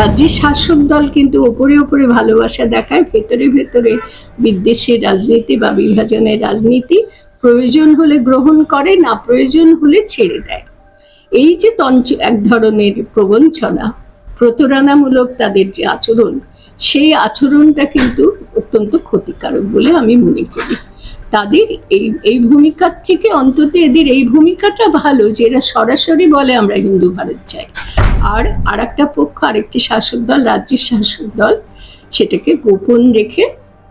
রাজ্যের শাসক দল কিন্তু ওপরে ওপরে ভালোবাসা দেখায়, ভেতরে ভেতরে বিদ্বেষের রাজনীতি বা বিভাজনের রাজনীতি প্রয়োজন হলে গ্রহণ করে, না প্রয়োজন হলে ছেড়ে দেয়। এই যে তঞ্চ, এক ধরনের প্রবঞ্চনা, প্রতারণামূলক তাদের যে আচরণ, সেই আচরণটা কিন্তু অত্যন্ত ক্ষতিকারক বলে আমি মনে করি। তাদের এই এই ভূমিকার থেকে অন্তত এদের এই ভূমিকাটা ভালো যে এরা সরাসরি বলে আমরা হিন্দু ভারত চাই। আর আর একটা পক্ষ, আরেকটি শাসক দল, রাজ্যের শাসক দল, সেটাকে গোপন রেখে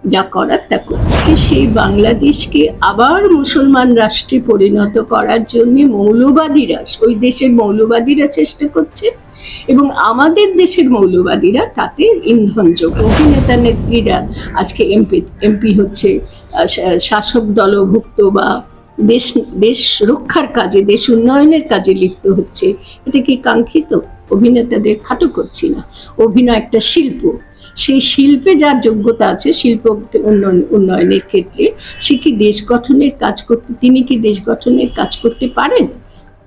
যা করার তা করছে। সেই বাংলাদেশকে আবার মুসলমান রাষ্ট্রে পরিণত করার জন্য মৌলবাদীরা, ওই দেশের মৌলবাদীরা চেষ্টা করছে এবং আমাদের দেশের মৌলবাদীরা তাতে ইন্ধন যোগায়। অভিনেতা নেত্রীরা, আজকে এমপি এমপি হচ্ছে শাসক দলভুক্ত বা দেশ দেশ রক্ষার কাজে, দেশ উন্নয়নের কাজে লিপ্ত হচ্ছে, এটা কি কাঙ্ক্ষিত? অভিনেতাদের খাটো করছি না। অভিনয় একটা শিল্প। সেই শিল্পে যার যোগ্যতা আছে, শিল্প উন্নয়ন, উন্নয়নের ক্ষেত্রে, সে কি দেশ গঠনের কাজ করতে, তিনি কি দেশ গঠনের কাজ করতে পারেন?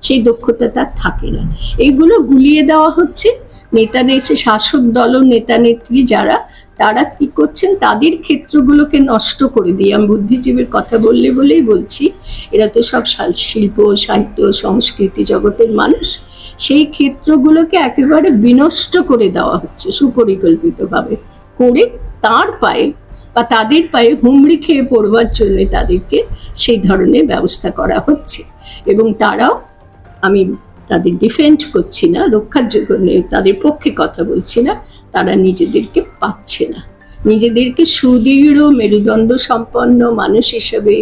সেই দক্ষতা তার থাকে না। এগুলো গুলিয়ে দেওয়া হচ্ছে। নেতা নেতা শাসক দল নেতা নেত্রী যারা, তারা কি করছেন? তাদের ক্ষেত্রগুলোকে নষ্ট করে দিয়ে, আমি বুদ্ধিজীবীর কথা বললে বলেই বলছি, এরা তো সব শিল্প, সাহিত্য, সংস্কৃতি জগতের মানুষ, সেই ক্ষেত্রগুলোকে একেবারে বিনষ্ট করে দেওয়া হচ্ছে সুপরিকল্পিতভাবে। করে তার পায়ে বা তাদের পায়ে হুমড়ি খেয়ে পড়বার জন্য তাদেরকে সেই ধরনের ব্যবস্থা করা হচ্ছে। এবং তারাও, আমি তাদের ডিফেন্ড করছি না, রক্ষার জন্য তাদের পক্ষে কথা বলছি না, তারা নিজেদেরকে পাচ্ছে না। নিজেদেরকে সুদৃঢ়, মেরুদণ্ড সম্পন্ন মানুষ হিসেবে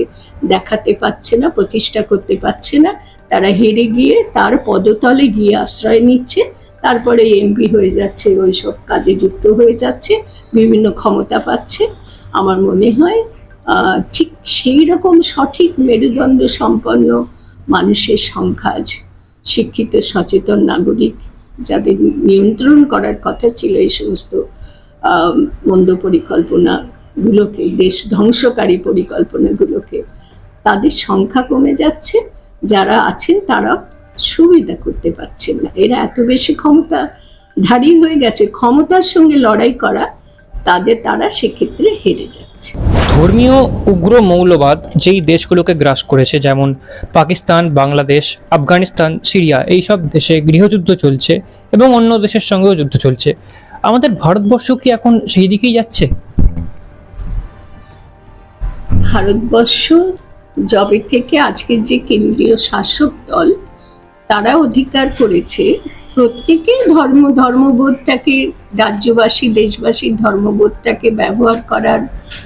দেখাতে পারছে না, প্রতিষ্ঠা করতে পারছে না। তারা হেরে গিয়ে তার পদতলে গিয়ে আশ্রয় নিচ্ছে, তারপরে এমপি হয়ে যাচ্ছে, ওই সব কাজে যুক্ত হয়ে যাচ্ছে, বিভিন্ন ক্ষমতা পাচ্ছে। আমার মনে হয় ঠিক সেই রকম সঠিক মেরুদণ্ড সম্পন্ন মানুষের সংখ্যা আজ শিক্ষিত, সচেতন নাগরিক যাদের নিয়ন্ত্রণ করার কথা ছিল এই সমস্ত মন্দ পরিকল্পনাগুলোকে, দেশ ধ্বংসকারী পরিকল্পনাগুলোকে, তাদের সংখ্যা কমে যাচ্ছে, যারা আছেন তারা সুবিধা করতে পারছেন না। এরা এত বেশি ক্ষমতা ধারী হয়ে গেছে, ক্ষমতার সঙ্গে লড়াই করা, তাদের, তারা সেক্ষেত্রে হেরে যাচ্ছে। ধর্মীয় উগ্র মৌলবাদ যেই দেশগুলোকে গ্রাস করেছে, যেমন পাকিস্তান, বাংলাদেশ, আফগানিস্তান, সিরিয়া এই সব দেশে গৃহযুদ্ধ চলছে এবং অন্য দেশের সঙ্গেও যুদ্ধ চলছে। আমাদের ভারতবর্ষ কি এখন সেই দিকেই যাচ্ছে? ভারতবর্ষ জবে থেকে আজকের যে কেন্দ্রীয় শাসক দল তারা অধিকার করেছে প্রত্যেকে ধর্ম, ধর্মবোধটাকে, রাজ্যবাসী, দেশবাসীর ধর্মবোধটাকে ব্যবহার করার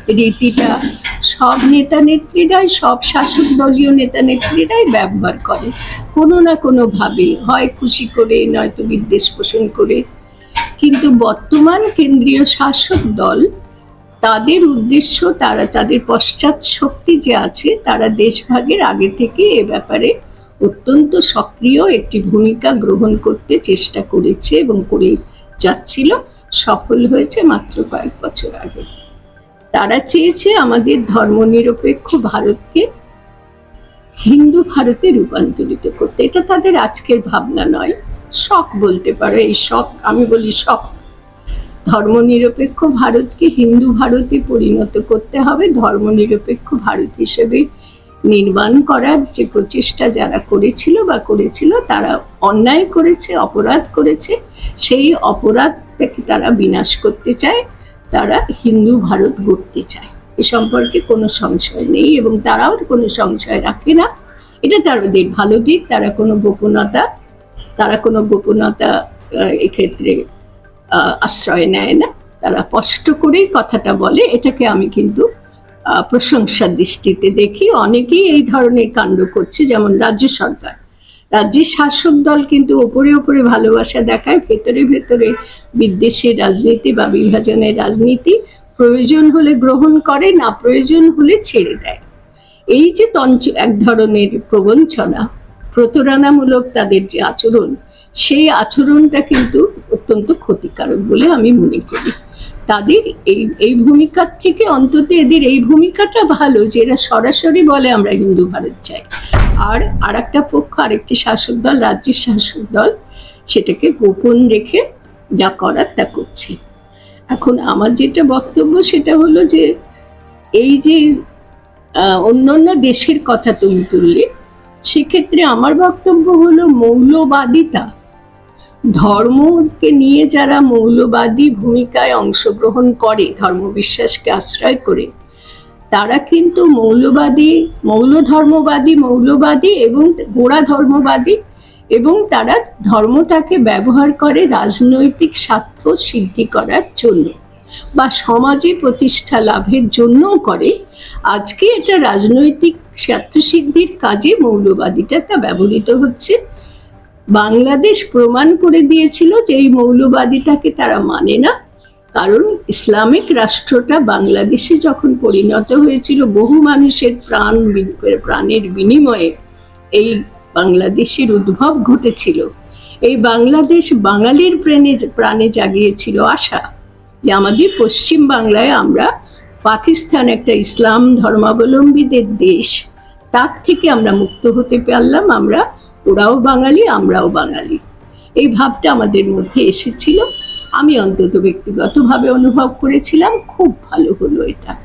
রীতিটা। সব নেতা নেত্রীরাই, সব শাসক দলীয় নেতা নেত্রীরাই ব্যবহার করে। কোনো না কোনোভাবে, হয় খুশি করে, নয়তো বিদ্বেষ পোষণ করে। কিন্তু বর্তমান কেন্দ্রীয় শাসক দল, তাদের উদ্দেশ্য, তারা তাদের পশ্চাৎ শক্তি যে আছে, তারা দেশভাগের আগে থেকে এ ব্যাপারে অত্যন্ত সক্রিয় একটি ভূমিকা গ্রহণ করতে চেষ্টা করেছে এবং করে যাচ্ছিল। সফল হয়েছে মাত্র কয়েক বছর আগে। তারা চেয়েছে আমাদের ধর্মনিরপেক্ষ ভারতকে হিন্দু ভারতে রূপান্তরিত করতে। এটা তাদের আজকের ভাবনা নয়। শখ বলতে পারো, এই শখ, আমি বলি শখ। ধর্মনিরপেক্ষ ভারতকে হিন্দু ভারতে পরিণত করতে হবে। ধর্মনিরপেক্ষ ভারত হিসেবে নির্মাণ করার যে প্রচেষ্টা যারা করেছিল বা করেছিল, তারা অন্যায় করেছে, অপরাধ করেছে। সেই অপরাধটাকে তারা বিনাশ করতে চায়। তারা হিন্দু ভারত গড়তে চায়। এ সম্পর্কে কোনো সংশয় নেই এবং তারাও কোনো সংশয় রাখে না। এটা তাদের ভালো দিক, তারা কোনো গোপনতা, তারা কোনো গোপনতা এক্ষেত্রে আশ্রয় নেয় না। তারা স্পষ্ট করেই কথাটা বলে। এটাকে আমি কিন্তু প্রশংসার দৃষ্টিতে দেখি। অনেকেই এই ধরনের কাণ্ড করছে, যেমন রাজ্য সরকার। রাজ্যের শাসক দল কিন্তু ওপরে ওপরে ভালোবাসা দেখায়, ভেতরে ভেতরে বিদ্বেষের রাজনীতি বা বিভাজনের রাজনীতি প্রয়োজন হলে গ্রহণ করে, না প্রয়োজন হলে ছেড়ে দেয়। এই যে তঞ্চ, এক ধরনের প্রবঞ্চনা, প্রতারণামূলক তাদের যে আচরণ, সেই আচরণটা কিন্তু অত্যন্ত ক্ষতিকারক বলে আমি মনে করি। তাদের এই এই ভূমিকার থেকে অন্তত এদের এই ভূমিকাটা ভালো যে এরা সরাসরি বলে আমরা হিন্দু ভারত চাই। আর আর একটা পক্ষ আরেকটি শাসক দল রাজ্যের শাসক দল সেটাকে গোপন রেখে যা করার তা করছে। এখন আমার যেটা বক্তব্য সেটা হলো যে এই যে আহ, অন্যান্য দেশের কথা তুমি তুললে সেক্ষেত্রে আমার বক্তব্য হলো মৌলবাদিতা। ধর্মকে নিয়ে যারা মৌলবাদী ভূমিকায় অংশগ্রহণ করে ধর্মবিশ্বাসকে আশ্রয় করে তারা কিন্তু মৌলবাদী মৌল ধর্মবাদী মৌলবাদী এবং গোড়া ধর্মবাদী এবং তারা ধর্মটাকে ব্যবহার করে রাজনৈতিক স্বার্থ সিদ্ধি করার জন্য বা সমাজে প্রতিষ্ঠা লাভের জন্যও করে। আজকে এটা রাজনৈতিক স্বার্থসিদ্ধির কাজে মৌলবাদীটা তা ব্যবহৃত হচ্ছে। বাংলাদেশ প্রমাণ করে দিয়েছিল যে এই মৌলবাদীটাকে তারা মানে না। কারণ ইসলামিক রাষ্ট্রটা বাংলাদেশে যখন পরিণত হয়েছিল, বহু মানুষের প্রাণ প্রাণের বিনিময়ে এই বাংলাদেশের উদ্ভব ঘটেছিল। এই বাংলাদেশ বাঙালির প্রাণে প্রাণে জাগিয়েছিল আশা যে আমাদের পশ্চিম বাংলায় আমরা পাকিস্তান একটা ইসলাম ধর্মাবলম্বীদের দেশ, তার থেকে আমরা মুক্ত হতে পারলাম, আমরা ওরাও বাঙালি, আমরাও বাঙালি। এই ভাবটা আমাদের মধ্যে এসেছিল। আমি অন্তত ব্যক্তিগতভাবে অনুভব করেছিলাম, খুব ভালো হলো এটা।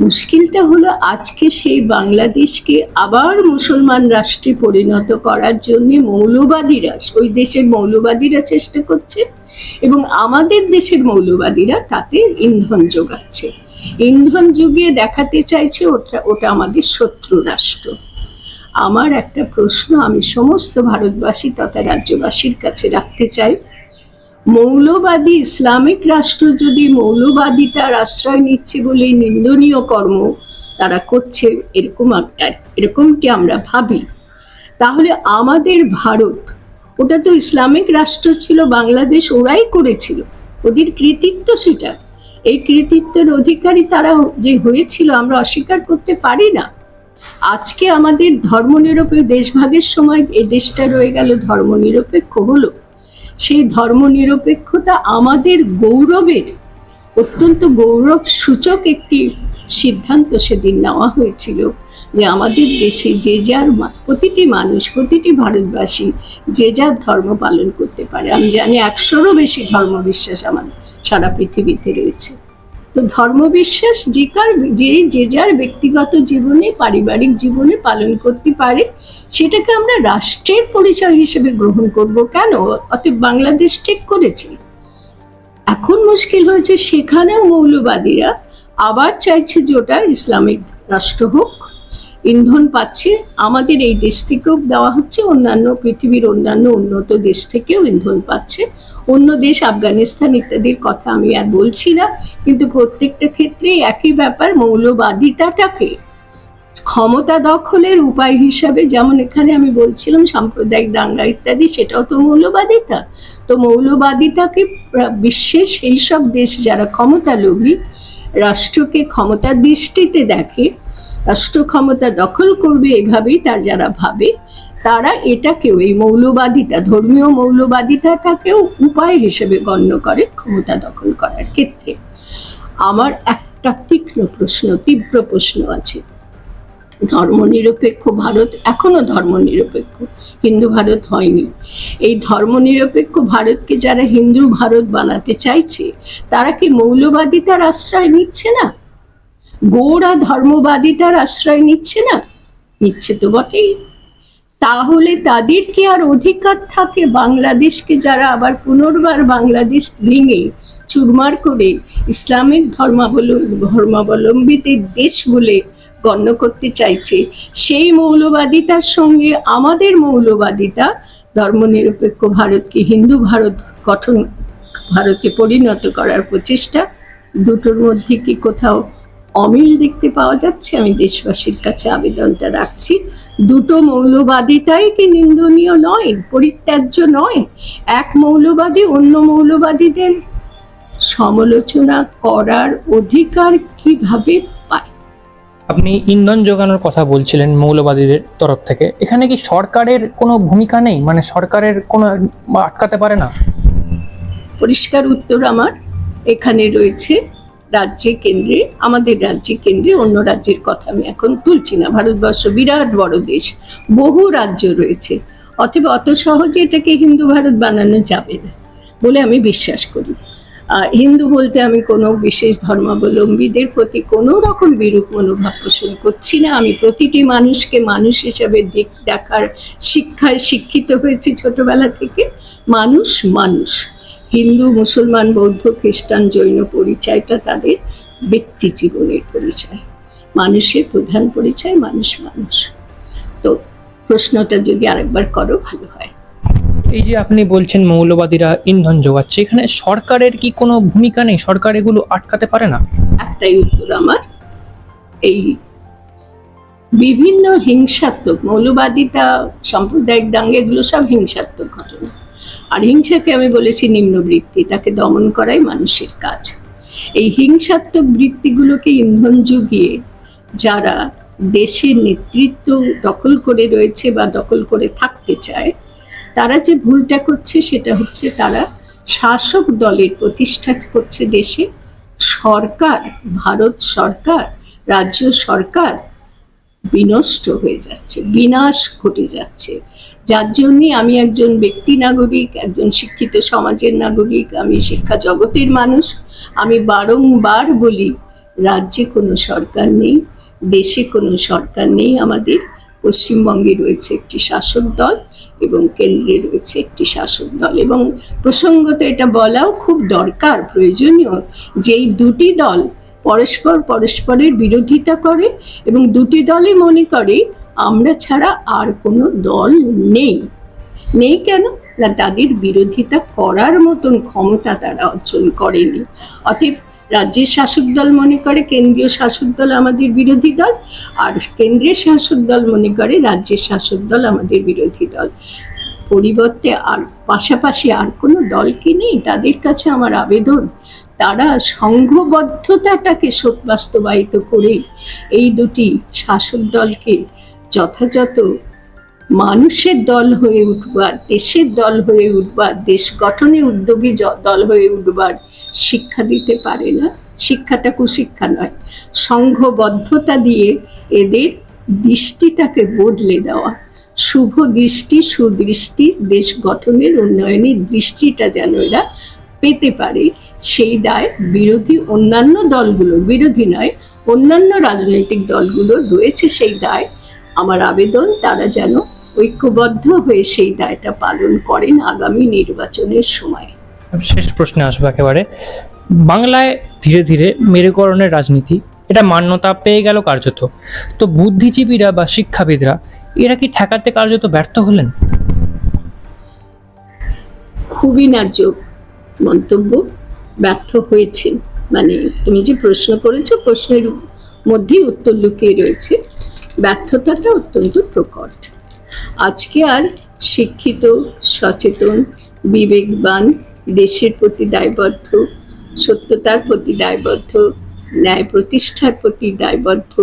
মুশকিলটা হলো আজকে সেই বাংলাদেশকে আবার মুসলমান রাষ্ট্রে পরিণত করার জন্য মৌলবাদীরা, ওই দেশের মৌলবাদীরা চেষ্টা করছে এবং আমাদের দেশের মৌলবাদীরা তাতে ইন্ধন যোগাচ্ছে। ইন্ধন যুগিয়ে দেখাতে চাইছে ওটা ওটা আমাদের শত্রু রাষ্ট্র। আমার একটা প্রশ্ন আমি সমস্ত ভারতবাসী তথা রাজ্যবাসীর কাছে রাখতে চাই। মৌলবাদী ইসলামিক রাষ্ট্র যদি মৌলবাদীটার আশ্রয় নিচ্ছে বলে নিন্দনীয় কর্ম তারা করছে, এরকম এরকমটি আমরা ভাবি। তাহলে আমাদের ভারত, ওটা তো ইসলামিক রাষ্ট্র ছিল, বাংলাদেশ ওরাই করেছিল। ওদের কৃতিত্ব সেটা। এই কৃতিত্বের অধিকারী তারা যে হয়েছিল, আমরা অস্বীকার করতে পারি না। আজকে আমাদের ধর্মনিরপেক্ষ, দেশভাগের সময় এই দেশটা রয়ে গেল ধর্মনিরপেক্ষ হলো। সেই ধর্মনিরপেক্ষতা আমাদের গৌরবের অত্যন্ত গৌরব সূচক একটি সিদ্ধান্ত সেদিন নেওয়া হয়েছিল যে আমাদের দেশে যে যার প্রতিটি মানুষ, প্রতিটি ভারতবাসী যে যার ধর্ম পালন করতে পারে। আমি জানি একশোরও বেশি ধর্মবিশ্বাস আমাদের সারা পৃথিবীতে রয়েছে। তো ধর্মবিশ্বাস যে কার, যে যে যার ব্যক্তিগত জীবনে, পারিবারিক জীবনে পালন করতে পারে সেটাকে আমরা রাষ্ট্রের পরিচয় হিসেবে গ্রহণ করব কেন? অতএব বাংলাদেশ ঠিক করেছে। এখন মুশকিল হয়েছে, সেখানেও মৌলবাদীরা আবার চাইছে যে ওটা ইসলামিক রাষ্ট্র হোক। ইন্ধন পাচ্ছে, আমাদের এই দেশ থেকেও দেওয়া হচ্ছে, অন্যান্য পৃথিবীর অন্যান্য উন্নত দেশ থেকেও ইন্ধন পাচ্ছে। অন্য দেশ, আফগানিস্তান ইত্যাদির কথা আমি আর বলছি না, কিন্তু প্রত্যেকটা ক্ষেত্রে একই ব্যাপার মৌলবাদিতাটাকে ক্ষমতা দখলের উপায় হিসাবে যেমন এখানে আমি বলছিলাম, সাম্প্রদায়িক দাঙ্গা ইত্যাদি, সেটাও তো মৌলবাদিতা। তো মৌলবাদিতাকে বিশ্বের সেই সব দেশ যারা ক্ষমতা লোভী রাষ্ট্রকে ক্ষমতার দৃষ্টিতে দেখে, রাষ্ট্র ক্ষমতা দখল করবে এভাবেই তার যারা ভাবে, তারা এটাকেও, এই মৌলবাদিতা, ধর্মীয় মৌলবাদিতাটাকেও উপায় হিসেবে গণ্য করে ক্ষমতা দখল করার ক্ষেত্রে। আমার একটা তীক্ষ্ণ প্রশ্ন, তীব্র প্রশ্ন আছে। ধর্মনিরপেক্ষ ভারত এখনও ধর্মনিরপেক্ষ। হিন্দু ভারত হয়নি। এই ধর্মনিরপেক্ষ ভারতকে যারা হিন্দু ভারত বানাতে চাইছে, তারা কি মৌলবাদিতার আশ্রয় নিচ্ছে না? গোড়া ধর্মবাদিতার আশ্রয় নিচ্ছে না? নিচ্ছে তো বটেই। তাহলে তাদের কি আর অধিকার থাকে বাংলাদেশকে যারা আবার পুনর্বার বাংলাদেশ ভেঙে চুরমার করে ইসলামিক ধর্মাবলম্বী ধর্মাবলম্বীদের দেশ বলে গণ্য করতে চাইছে, সেই মৌলবাদিতার সঙ্গে আমাদের মৌলবাদিতা ধর্মনিরপেক্ষ ভারতকে, হিন্দু ভারত গঠন, ভারতে পরিণত করার প্রচেষ্টা দুটোর মধ্যে কি কোথাও অমিল দেখতে পাওয়া যাচ্ছে? আমি দেশবাসীর কাছে আবেদনটা রাখছি। দুটো মৌলবাদিতাই কি নিন্দনীয় নয়, পরিত্যাজ্য নয়? এক মৌলবাদী অন্য মৌলবাদীদের সমালোচনা করার অধিকার কীভাবে আপনি ইন্ধন যোগানোর কথা বলছিলেন মৌলবাদীদের তরফ থেকে। এখানে কি সরকারের কোনো ভূমিকা নেই? মানে সরকারের কোনো আটকাতে পারে না? পরিষ্কার উত্তর আমার। এখানে রয়েছে রাজ্যে কেন্দ্রে, আমাদের রাজ্যে কেন্দ্রে অন্য রাজ্যের কথা আমি এখন তুলছি না। ভারতবর্ষ বিরাট বড় দেশ, বহু রাজ্য রয়েছে। অথবা অত সহজে এটাকে হিন্দু ভারত বানানো যাবে না বলে আমি বিশ্বাস করি। হিন্দু বলতে আমি কোনো বিশেষ ধর্মাবলম্বীদের প্রতি কোনো রকম বিরূপ মনোভাব পোষণ করছি না। আমি প্রতিটি মানুষকে মানুষ হিসাবে দেখার শিক্ষায় শিক্ষিত হয়েছি ছোটবেলা থেকে। মানুষ মানুষ। হিন্দু, মুসলমান, বৌদ্ধ, খ্রিস্টান, জৈন পরিচয়টা তাদের ব্যক্তি জীবনের পরিচয়। মানুষের প্রধান পরিচয় মানুষ মানুষ। তো প্রশ্নটা যদি আরেকবার করো, ভালো হয়। এই যে আপনি বলছেন মৌলবাদীরা ইন্ধন যোগাচ্ছে এখানে সরকারের কি কোনো ভূমিকা নেই? সরকার এগুলো আটকাতে পারে না? একটাই উত্তর আমার। এই বিভিন্ন হিংসাত্মক, মৌলবাদিতা, সাম্প্রদায়িক দাঙ্গা এগুলো সব হিংসাত্মক ঘটনা। আর হিংসাকে আমি বলেছি নিম্নবৃত্তি, তাকে দমন করাই মানুষের কাজ। এই হিংসাত্মক বৃত্তিগুলোকে ইন্ধন জুগিয়ে যারা দেশের নেতৃত্ব দখল করে রয়েছে বা দখল করে থাকতে চায় তারা যে ভুলটা করছে সেটা হচ্ছে তারা শাসক দলের প্রতিষ্ঠা করছে দেশে। সরকার, ভারত সরকার, রাজ্য সরকার বিনষ্ট হয়ে যাচ্ছে, বিনাশ ঘটে যাচ্ছে। যার জন্যে আমি একজন ব্যক্তি নাগরিক, একজন শিক্ষিত সমাজের নাগরিক, আমি শিক্ষা জগতের মানুষ, আমি বারংবার বলি, রাজ্যে কোনো সরকার নেই, দেশে কোনো সরকার নেই, আমাদের পশ্চিমবঙ্গে রয়েছে একটি শাসক দল এবং কেন্দ্রে রয়েছে একটি শাসক দল। এবং প্রসঙ্গত এটা বলাও খুব দরকার, প্রয়োজনীয় যে এই দুটি দল পরস্পর পরস্পরের বিরোধিতা করে এবং দুটি দলই মনে করে আমরা ছাড়া আর কোনো দল নেই। নেই কেন? না, তাদের বিরোধিতা করার মতন ক্ষমতা তারা অর্জন করেনি। অতএব রাজ্যের শাসক দল মনে করে, কেন্দ্রীয় শাসক দল আমাদের বিরোধী দল, আর কেন্দ্রের শাসক দল মনে করে, রাজ্যের শাসক দল আমাদের বিরোধী দল। পরিবর্তে আর পাশাপাশি আর কোনো দল কি নেই? তাদের কাছে আমার আবেদন, তারা সংঘবদ্ধতাটাকে বাস্তবায়িত করে এই দুটি শাসক দলকে যথাযথ মানুষের দল হয়ে উঠবার, দেশের দল হয়ে উঠবার, দেশ গঠনে উদ্যোগী দল হয়ে উঠবার শিক্ষা দিতে পারে না। শিক্ষাটা কুশিক্ষা নয়। সংঘবদ্ধতা দিয়ে এদের দৃষ্টিটাকে বদলে দেওয়া। শুভ দৃষ্টি, সুদৃষ্টি, দেশ গঠনের উন্নয়নের দৃষ্টিটা যেন এরা পেতে পারে, সেই দায় বিরোধী অন্যান্য দলগুলো, বিরোধী নয়, অন্যান্য রাজনৈতিক দলগুলো রয়েছে সেই দায়। আমার আবেদন, তারা যেন ঐক্যবদ্ধ হয়ে সেই দায়টা পালন করেন আগামী নির্বাচনের সময়। শেষ প্রশ্নে আসব একেবারে। বাংলায় ধীরে ধীরে মেরুকরণের রাজনীতি এটা মান্যতা পেয়ে গেল কার্যত। তো বুদ্ধিজীবীরা বা শিক্ষাবিদরা এরা কি ঠেকাতে কার্যত ব্যর্থ হলেন? খুবই ন্যায্য মন্তব্য ব্যর্থ হয়েছেন। মানে তুমি যে প্রশ্ন করেছ প্রশ্নের মধ্যেই উত্তর লুকিয়ে রয়েছে। ব্যর্থতাটা অত্যন্ত প্রকট। আজকে আর শিক্ষিত, সচেতন, বিবেকবান, দেশের প্রতি দায়বদ্ধ, সত্যতার প্রতি দায়বদ্ধ, ন্যায় প্রতিষ্ঠার প্রতি দায়বদ্ধ,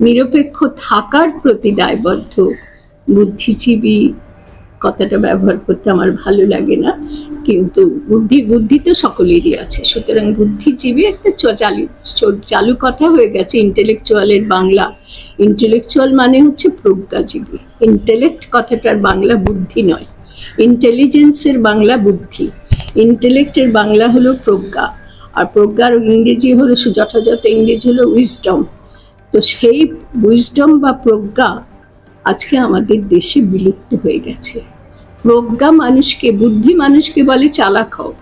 নিরপেক্ষ থাকার প্রতি দায়বদ্ধ, বুদ্ধিজীবী কথাটা ব্যবহার করতে আমার ভালো লাগে না, কিন্তু বুদ্ধি বুদ্ধি তো সকলেরই আছে। সুতরাং বুদ্ধিজীবী একটা চালু চালু কথা হয়ে গেছে ইন্টেলেকচুয়ালের বাংলা। ইন্টেলেকচুয়াল মানে হচ্ছে প্রজ্ঞাজীবী। ইন্টেলেক্ট কথাটার বাংলা বুদ্ধি নয়। ইন্টেলিজেন্সের বাংলা বুদ্ধি। ইন্টেলেক্টের বাংলা হলো প্রজ্ঞা। আর প্রজ্ঞার ইংরেজি হলো যথাযথ ইংরেজি হলো উইজডম তো সেই উইজডম বা প্রজ্ঞা আজকে আমাদের দেশে বিলুপ্ত হয়ে গেছে। প্রজ্ঞা মানুষকে, বুদ্ধি মানুষকে বলে চালাক হও।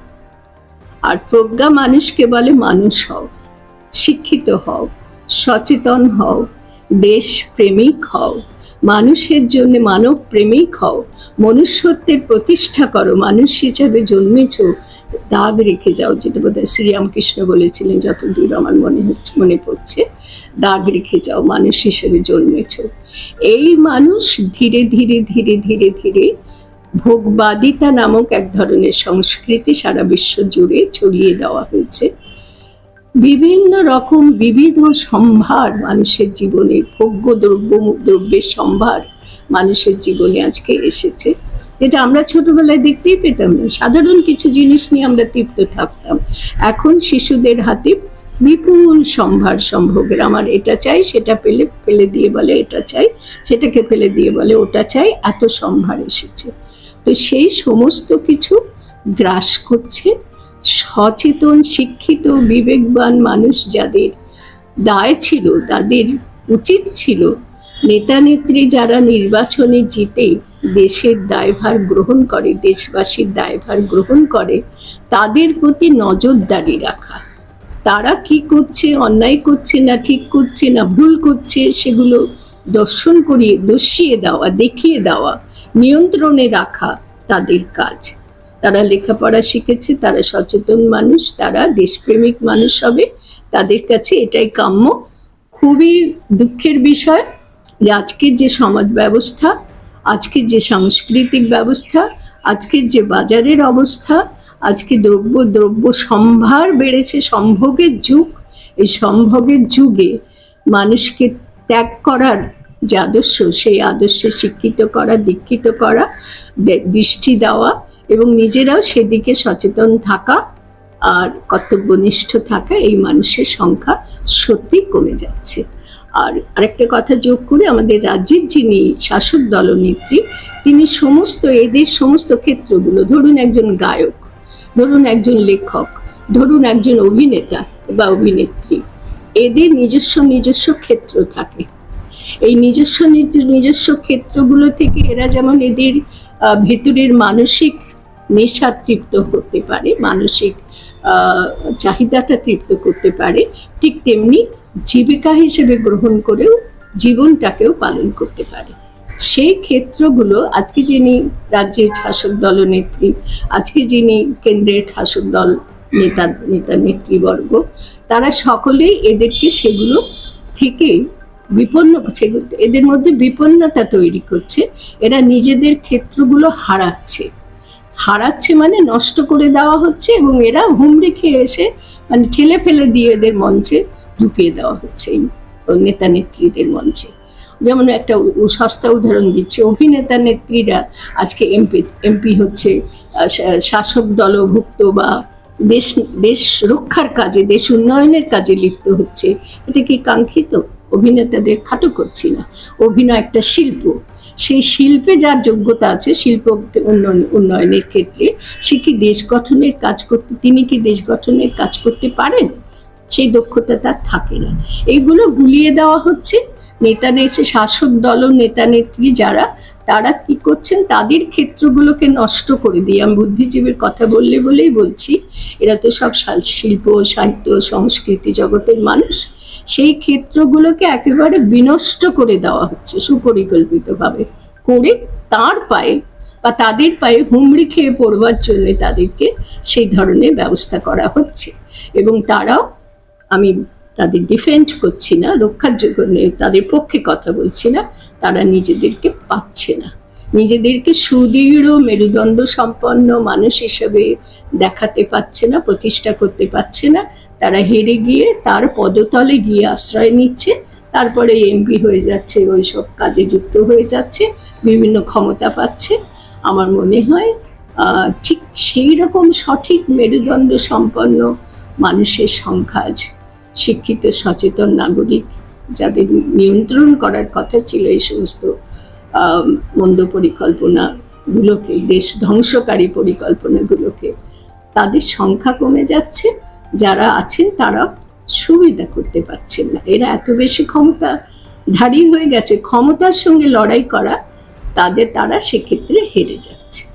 আর প্রজ্ঞা মানুষকে বলে মানুষ হও। শিক্ষিত হও, সচেতন হও দেশ প্রেমিক হও। মানুষের জন্য মানব প্রেমিক হও। মনুষ্যত্বের প্রতিষ্ঠা করো। মানুষ হিসাবে জন্মেছ, দাগ রেখে যাও, যেটা বোধহয় শ্রীরামকৃষ্ণ বলেছিলেন, যতদূর আমার মনে হচ্ছে, মনে পড়ছে। দাগ রেখে যাও, মানুষ হিসেবে জন্মেছ। এই মানুষ ধীরে ধীরে ধীরে ধীরে ধীরে ভোগবাদিতা নামক এক ধরনের সংস্কৃতি সারা বিশ্ব জুড়ে ছড়িয়ে দেওয়া হয়েছে। বিভিন্ন রকম বিবিধ সম্ভার মানুষের জীবনে, ভোগ্য দ্রব্য দ্রব্যের সম্ভার মানুষের জীবনে আজকে এসেছে। যেটা আমরা ছোটবেলায় দেখতেই পেতাম না। সাধারণ কিছু জিনিস নিয়ে আমরা তৃপ্ত থাকতাম। এখন শিশুদের হাতে বিপুল সম্ভার সম্ভোগের। আমার এটা চাই, সেটা পেলে, ফেলে দিয়ে বলে এটা চাই, সেটাকে ফেলে দিয়ে বলে ওটা চাই, এত সম্ভার এসেছে। তো সেই সমস্ত কিছু গ্রাস করছে। সচেতন, শিক্ষিত, বিবেকবান মানুষ যাদের দায় ছিল, তাদের উচিত ছিল নেতা নেত্রী যারা নির্বাচনে জিতে দেশের দায়ভার গ্রহণ করে, দেশবাসীর দায়ভার গ্রহণ করে, তাদের প্রতি নজরদারি রাখা। তারা কি করছে, অন্যায় করছে না ঠিক করছে না ভুল করছে, সেগুলো দর্শন করিয়ে, দর্শিয়ে দেওয়া, দেখিয়ে দেওয়া, নিয়ন্ত্রণে রাখা তাদের কাজ। তারা লেখাপড়া শিখেছে, তারা সচেতন মানুষ, তারা দেশপ্রেমিক মানুষ হবে। তাদের কাছে এটাই কাম্য। খুবই দুঃখের বিষয় যে আজকের যে সমাজ ব্যবস্থা আজকের যে সাংস্কৃতিক ব্যবস্থা আজকের যে বাজারের অবস্থা, আজকে দ্রব্য দ্রব্য সম্ভার বেড়েছে, সম্ভোগের যুগ। এই সম্ভোগের যুগে মানুষকে ত্যাগ করার যে আদর্শ, সেই আদর্শে শিক্ষিত করা, দীক্ষিত করা দৃষ্টি দেওয়া এবং নিজেরাও সেদিকে সচেতন থাকা আর কর্তব্যনিষ্ঠ থাকা এই মানুষের সংখ্যা সত্যি কমে যাচ্ছে। আর আরেকটা কথা যোগ করে আমাদের রাজ্যের যিনি শাসক দলনেত্রী তিনি সমস্ত এদের সমস্ত ক্ষেত্রগুলো, ধরুন একজন গায়ক, ধরুন একজন লেখক, ধরুন একজন অভিনেতা বা অভিনেত্রী এদের নিজস্ব নিজস্ব ক্ষেত্র থাকে। এই নিজস্ব নিজ- নিজস্ব ক্ষেত্রগুলো থেকে এরা যেমন এদের ভেতরের মানসিক নেশা তৃপ্ত করতে পারে, মানসিক চাহিদাটা তৃপ্ত করতে পারে, ঠিক তেমনি জীবিকা হিসেবে গ্রহণ করেও জীবনটাকেও পালন করতে পারে। সেই ক্ষেত্রগুলো আজকে যিনি রাজ্যের শাসক দলনেত্রী আজকে যিনি কেন্দ্রের শাসক দল নেতা নেতা নেতৃবর্গ তারা সকলেই এদেরকে সেগুলো থেকে বিপন্ন এদের মধ্যে বিপন্নতা তৈরি করছে। এরা নিজেদের ক্ষেত্রগুলো হারাচ্ছে। হারাচ্ছে মানে নষ্ট করে দেওয়া হচ্ছে এবং এরা হুমড়ি খেয়ে এসে মানে ঠেলে ফেলে দিয়ে এদের মঞ্চে ঢুকিয়ে দেওয়া হচ্ছে এই নেতা নেত্রীদের মঞ্চে। যেমন একটা সস্তা উদাহরণ দিচ্ছে। অভিনেতা নেত্রীরা আজকে এমপি এমপি হচ্ছে শাসক দলভুক্ত বা দেশ দেশ রক্ষার কাজে, দেশ উন্নয়নের কাজে লিপ্ত হচ্ছে। এটা কি কাঙ্ক্ষিত? অভিনেতাদের খাটো করছি না। অভিনয় একটা শিল্প। সেই শিল্পে যার যোগ্যতা আছে, শিল্প উন্নয়ন, উন্নয়নের ক্ষেত্রে সে কি দেশ গঠনের কাজ করতে, তিনি কি দেশ গঠনের কাজ করতে পারেন? সেই দক্ষতা তার থাকে না। এগুলো গুলিয়ে দেওয়া হচ্ছে। নেতা নেত্রী, শাসক দল নেতা নেত্রী যারা, তারা কি করছেন? তাদের ক্ষেত্রগুলোকে নষ্ট করে দিয়ে, আমি বুদ্ধিজীবীর কথা বললে বলেই বলছি, এরা তো সব শিল্প, সাহিত্য, সংস্কৃতি জগতের মানুষ, সেই ক্ষেত্রগুলোকে একেবারে বিনষ্ট করে দেওয়া হচ্ছে সুপরিকল্পিতভাবে। করে তার পায়ে বা তাদের পায়ে হুমড়ি খেয়ে পড়বার জন্য তাদেরকে সেই ধরনের ব্যবস্থা করা হচ্ছে। এবং তারাও, আমি তাদের ডিফেন্ড করছি না, রক্ষার জন্য তাদের পক্ষে কথা বলছি না, তারা নিজেদেরকে পাচ্ছে না। নিজেদেরকে সুদৃঢ়, মেরুদণ্ড সম্পন্ন মানুষ হিসেবে দেখাতে পারছে না, প্রতিষ্ঠা করতে পারছে না। তারা হেরে গিয়ে তার পদতলে গিয়ে আশ্রয় নিচ্ছে, তারপরে এমপি হয়ে যাচ্ছে, ওই সব কাজে যুক্ত হয়ে যাচ্ছে, বিভিন্ন ক্ষমতা পাচ্ছে। আমার মনে হয় ঠিক সেই রকম সঠিক মেরুদণ্ড সম্পন্ন মানুষের সংখ্যা আজ শিক্ষিত, সচেতন নাগরিক যাদের নিয়ন্ত্রণ করার কথা ছিল এই সমস্ত মন্দ পরিকল্পনাগুলোকে, দেশ ধ্বংসকারী পরিকল্পনাগুলোকে, তাদের সংখ্যা কমে যাচ্ছে, যারা আছেন তারা সুবিধা করতে পারছেন না। এরা এত বেশি ক্ষমতা ধারী হয়ে গেছে, ক্ষমতার সঙ্গে লড়াই করা, তাদের, তারা সেক্ষেত্রে হেরে যাচ্ছে।